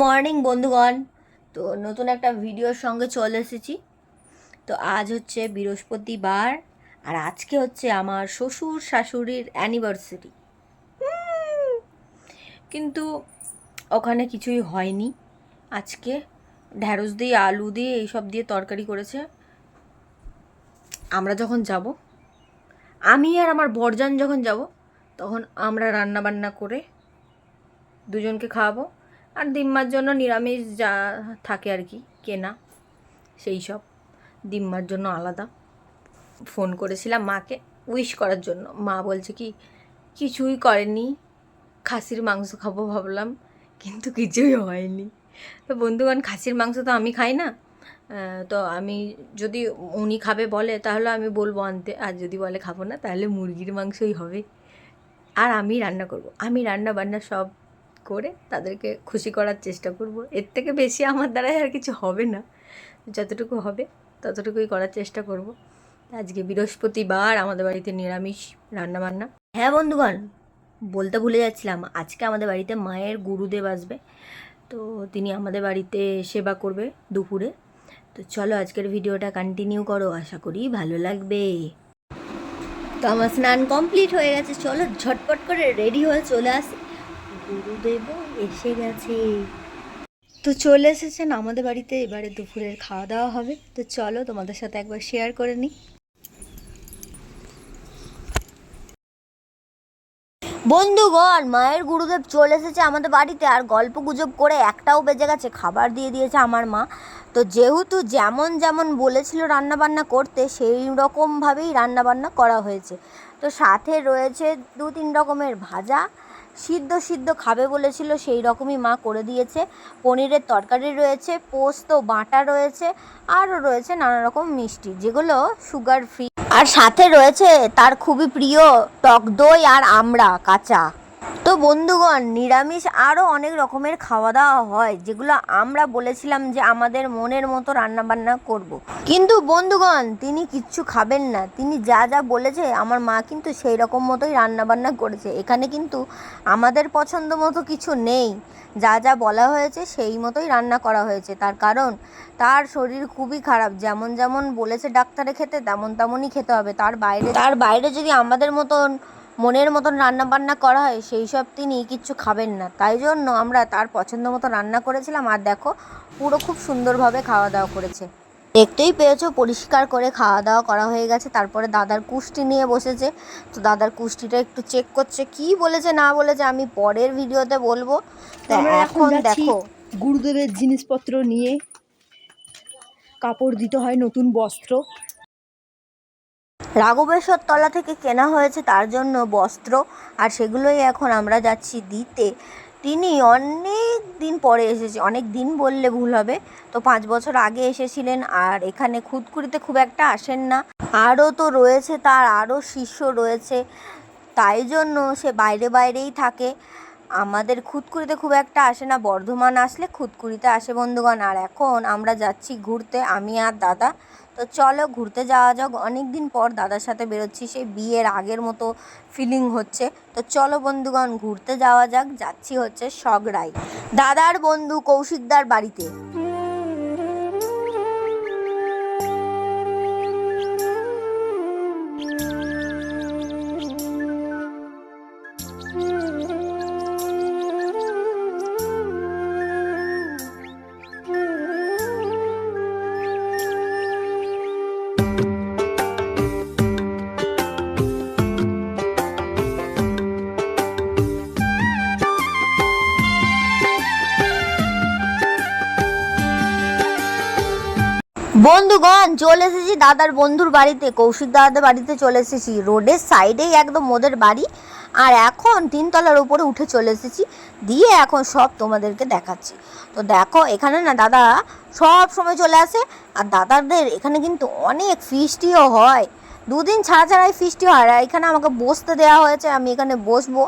Morning, বন্ধুগণ। তো নতুন একটা ভিডিওর সঙ্গে চলে এসেছি। তো আজ হচ্ছে বৃহস্পতিবার, আর আজকে হচ্ছে আমার শ্বশুর শাশুড়ির অ্যানিভার্সারি কিন্তু ওখানে কিছুই হয়নি। আজকে ঢ্যাঁড়স দিয়ে, আলু দিয়ে, এইসব দিয়ে তরকারি করেছে। আমরা যখন যাব, আমি আর আমার বরজান যখন যাব, তখন আমরা রান্না বান্না করে দুজনকে খাওয়াবো। আর দিম্মার জন্য নিরামিষ যা থাকে আর কি, কেনা, সেই সব। দিম্মার জন্য আলাদা। ফোন করেছিলাম মাকে উইশ করার জন্য। মা বলছে কি, কিছুই করেনি, খাসির মাংস খাব ভাবলাম, কিন্তু কিছুই হয়নি। তো বন্ধুগণ, খাসির মাংস তো আমি খাই না। তো আমি যদি উনি খাবে বলে, তাহলে আমি বলব আনতে। আর যদি বলে খাব না, তাহলে মুরগির মাংসই হবে। আর আমি রান্না করব। আমি রান্না বান্না সব করে তাদেরকে খুশি করার চেষ্টা করব। এর থেকে বেশি আমার দ্বারাই আর কিছু হবে না। যতটুকু হবে, ততটুকুই করার চেষ্টা করব। আজকে বৃহস্পতিবার, আমাদের বাড়িতে নিরামিষ রান্না বান্না হ্যাঁ বন্ধুগণ, বলতে ভুলে যাচ্ছিলাম, আজকে আমাদের বাড়িতে মায়ের গুরুদেব আসবে। তো তিনি আমাদের বাড়িতে সেবা করবে দুপুরে। তো চলো আজকের ভিডিওটা কন্টিনিউ করো, আশা করি ভালো লাগবে। তো আমার স্নান কমপ্লিট হয়ে গেছে, চলো ঝটপট করে রেডি হয়ে চলে আসি। গুরুদেব এসে গেছে। তো চলে এসেছেন আমাদের বাড়িতে, এবারে দুপুরের খাওয়া দাওয়া হবে। তো চলো তোমাদের সাথে একবার শেয়ার করে নিই। বন্ধুগণ, মায়ের গুরুদেব চলে এসেছে আমাদের বাড়িতে আর গল্প গুজব করে একটাও বেজে গেছে, খাবার দিয়ে দিয়েছে আমার মা। তো যেহেতু যেমন যেমন বলেছিল রান্নাবান্না করতে, সেই রকমভাবেই রান্নাবান্না করা হয়েছে। তো সাথে রয়েছে দু তিন রকমের ভাজা সিদ্ধ সিদ্ধ খাবে বলেছিল, সেই রকমই মা করে দিয়েছে। পনিরের তরকারি রয়েছে, পোস্ত, বাটা রয়েছে, আরও রয়েছে নানা রকম মিষ্টি, যেগুলো সুগার ফ্রি আর সাথে রয়েছে তার খুবই প্রিয় টক দই আর আমড়া, কাঁচা। তো বন্ধুগণ, নিরামিষ আরও অনেক রকমের খাওয়া দাওয়া হয়, যেগুলো আমরা বলেছিলাম যে আমাদের মনের মতো রান্নাবান্না করব। কিন্তু বন্ধুগণ, তিনি কিচ্ছু খাবেন না। তিনি যা যা বলেছে, আমার মা কিন্তু সেই রকম মতোই রান্নাবান্না করেছে। এখানে কিন্তু আমাদের পছন্দ মতো কিছু নেই। যা যা বলা হয়েছে, সেই মতোই রান্না করা হয়েছে। তার কারণ, তার শরীর খুবই খারাপ। যেমন যেমন বলেছে ডাক্তারে খেতে তেমন তেমনই খেতে হবে। তার বাইরে তার বাইরে যদি আমাদের মতন মনের মতন রান্না বান্না করা হয় সেই সব তিনি কিচ্ছু খাবেন না। তাই জন্য আমরা তার পছন্দ মতো রান্না করেছিলাম আর দেখো পুরো খুব সুন্দরভাবে খাওয়া দাওয়া করেছে। দেখতেই পেয়েছ পরিষ্কার করে খাওয়া দাওয়া করা হয়ে গেছে। তারপরে দাদার কুষ্টি নিয়ে বসেছে। তো দাদার কুষ্টিটা একটু চেক করছে কি বলেছে না বলেছে আমি পরের ভিডিওতে বলব। এখন দেখো। গুরুদেবের জিনিসপত্র নিয়ে। কাপড় দিতে হয় নতুন বস্ত্র। রাঘবেশ্বর তলা থেকে কেনা হয়েছে তার জন্য বস্ত্র, আর সেগুলোই এখন আমরা যাচ্ছি দিতে। তিনি অনেক দিন পরে এসেছে, অনেক দিন বললে ভুল হবে। তো পাঁচ বছর আগে এসেছিলেন, আর এখানে খুদকুড়িতে খুব একটা আসেন না। আরও তো রয়েছে তার, আরও শিষ্য রয়েছে। তাই জন্য সে বাইরে বাইরেই থাকে। আমাদের খুদকুড়িতে খুব একটা আসে না, বর্ধমান আসলে খুদকুড়িতে আসে বন্ধুগণ। আর এখন আমরা যাচ্ছি ঘুরতে, আমি আর দাদা। তো চলো ঘুরতে যাওয়া যাক অনেক দিন পর দাদার সাথে বেরোচ্ছি, সেই বিয়ের আগের মতো ফিলিং হচ্ছে। তো চলো বন্ধুগণ, ঘুরতে যাওয়া যাক, যাচ্ছি হচ্ছে সগড়াই দাদার বন্ধু কৌশিকদার বাড়িতে। বন্ধুগণ, চলে এসেছি দাদার বন্ধুর বাড়িতে, কৌশিক দাদাদের বাড়িতে চলে এসেছি। রোডের সাইডেই একদম ওদের বাড়ি। আর এখন তিনতলার উপরে উঠে চলে এসেছি, দিয়ে এখন সব তোমাদেরকে দেখাচ্ছি। তো দেখো, এখানে না দাদা সব সময় চলে আসে, আর দাদাদের এখানে কিন্তু অনেক ফিস্টিও হয়। দুদিন ছাড়া ছাড়াই ফিস্টি হয়, আর এখানে আমাকে বসতে দেওয়া হয়েছে, আমি এখানে বসবো।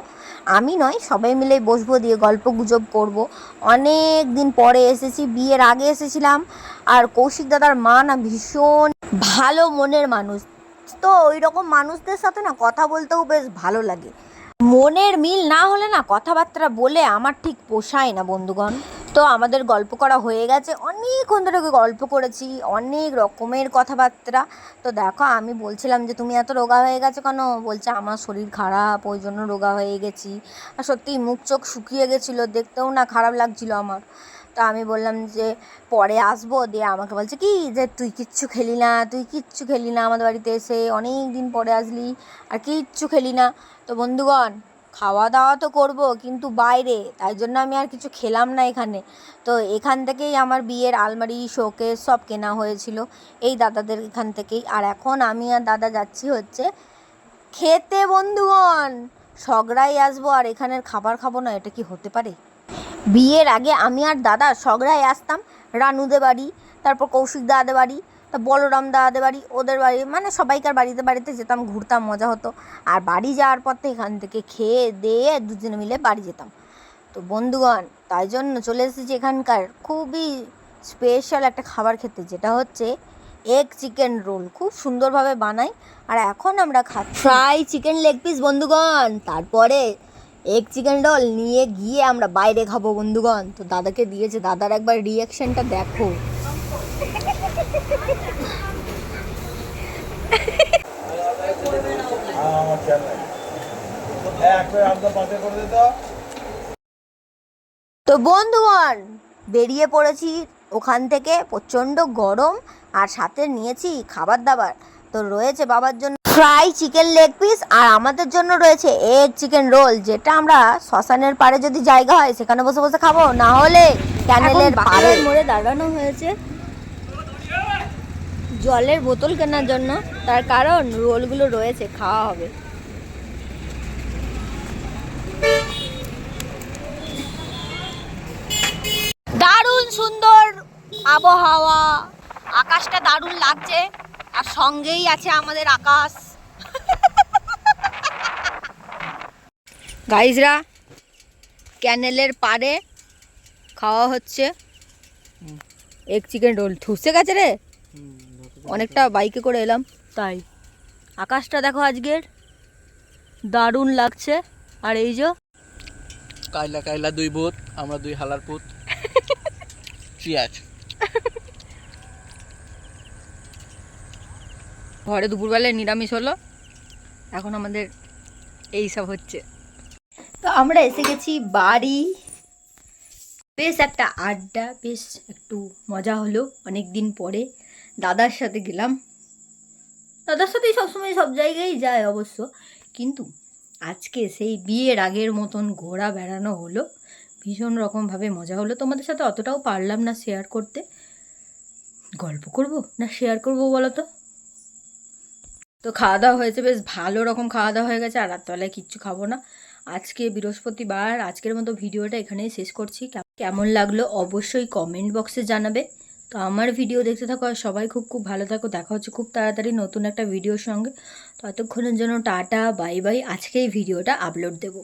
আমি নয়, সবাই মিলে বসবো, দিয়ে গল্প গুজব করব। অনেক দিন পরে এসেছি, বিয়ের আগে এসেছিলাম, আর কৌশিক দাদার মা না ভীষণ ভালো মনের মানুষ। তো ওই রকম মানুষদের সাথে না কথা বলতেও বেশ ভালো লাগে। মনের মিল না হলে না কথাবার্তা বলে আমার ঠিক পোষায় না বন্ধুগণ। তো আমাদের গল্প করা হয়ে গেছে। অনেকক্ষণ ধরে গল্প করেছি, অনেক রকমের কথাবার্তা। তো দেখো, আমি বলছিলাম যে, তুমি এত রোগা হয়ে গেছো কেন? বলছে, আমার শরীর খারাপ, ওই জন্য রোগা হয়ে গেছি। আর সত্যিই মুখ চোখ শুকিয়ে গেছিল, দেখতেও না খারাপ লাগছিল আমার। তো আমি বললাম যে, পরে আসব। দিয়ে আমাকে বলছে, কি যে, তুই কিচ্ছু খেলি না, তুই কিচ্ছু খেলি না আমাদের বাড়িতে এসে, অনেক দিন পরে আসলি, আর কিচ্ছু খেলি না। তো বন্ধুগণ খাওয়া দাওয়া তো করব, কিন্তু বাইরে, তাই জন্য আমি আর কিছু খেলাম না এখানে। তো এখান থেকেই আমার বিয়ের আলমারি, শোকেস সব কেনা হয়েছিল, এই দাদাদের এখান থেকেই। আর এখন আমি আর দাদা যাচ্ছি হচ্ছে খেতে, বন্ধুগণ! সগড়াই আসব, আর এখানের খাবার খাব না, এটা কি হতে পারে? বিয়ের আগে আমি আর দাদা সগড়ায় আসতাম, রানুদের বাড়ি, তারপর কৌশিক দাদাদের বাড়ি তা বলরাম দাদাদের বাড়ি, ওদের বাড়ি মানে সবাইকার বাড়িতে বাড়িতে যেতাম, ঘুরতাম, মজা হতো। আর বাড়ি যাওয়ার পর তো এখান থেকে খেয়ে দিয়ে দুজনে মিলে বাড়ি যেতাম। তো বন্ধুগণ, তাই জন্য চলে এসেছি এখানকার খুবই স্পেশাল একটা খাবার খেতে, যেটা হচ্ছে এগ চিকেন রোল খুব সুন্দরভাবে বানাই। আর এখন আমরা খাচ্ছি ফ্রাই চিকেন লেগ পিস বন্ধুগণ। তারপরে এগ চিকেন রোল নিয়ে গিয়ে আমরা বাইরে খাব, বন্ধুগণ। তো দাদাকে দিয়েছে, দাদার একবার রিয়াকশনটা দেখো আমার খেয়াল নাই এক করে আমটা পাশে করে দিত তো বন্ধুগণ বেরিয়ে পড়েছি ওখান থেকে প্রচণ্ড গরম আর সাথে নিয়েছি খাবার দাবার তো রয়েছে বাবার জন্য ফ্রাই চিকেন লেগ পিস আর আমাদের জন্য রয়েছে এগ চিকেন রোল যেটা আমরা শ্মশানের পাড়ে যদি জায়গা হয় সেখানে বসে বসে খাব। না হলে ক্যানেলের পাড়ে মোড়ে দাঁড়ানো হয়েছে। জলের বোতল কেনার জন্য তার কারণ রোলগুলো রয়েছে খাওয়া হবে। দারুণ সুন্দর আবহাওয়া। আকাশটা দারুণ লাগছে আর সঙ্গেই আছে আমাদের আকাশ। গাইজরা ক্যানেলের পাড়ে খাওয়া হচ্ছে। এক চিকেন রোল ঠুসে গেছে রে? অনেকটা বাইকে করে এলাম। তাই। আকাশটা দেখো আজকের। দারুণ লাগছে। আর এই যে কাইলা কাইলা দুই ভূত আমরা দুই হালার পুত। চিয়াজ ঘরে দুপুরবেলায় নিরামিষ হলো। এখন আমাদের এই সব হচ্ছে। তো আমরা এসে গেছি বাড়ি। বেশ একটা আড্ডা বেশ একটু মজা হলো অনেক দিন পরে। দাদার সাথে গেলাম। দাদার সাথেই সবসময় সব জায়গায় যায় অবশ্য। কিন্তু আজকে সেই বিয়ের আগের মতন ঘোরা বেড়ানো হলো। ভীষণ রকমভাবে মজা হলো। তোমাদের সাথে অতটাও পারলাম না শেয়ার করতে। গল্প করব না শেয়ার করব বলো তো তো খাওয়া দাওয়া হয়েছে, বেশ ভালো রকম খাওয়া দাওয়া হয়ে গেছে। আর রাত্রবেলায় কিচ্ছু খাব না। আজকে বৃহস্পতিবার, আজকের মতো ভিডিওটা এখানেই শেষ করছি। কেম- কেমন লাগল অবশ্যই কমেন্ট বক্সে জানাবে। তো আমার ভিডিও দেখতে থাকো আর সবাই খুব খুব ভালো থাকো। দেখা হচ্ছে খুব তাড়াতাড়ি নতুন একটা ভিডিওর সঙ্গে। ততক্ষণের জন্য টাটা বাই বাই আজকে এই ভিডিওটা আপলোড দেবো।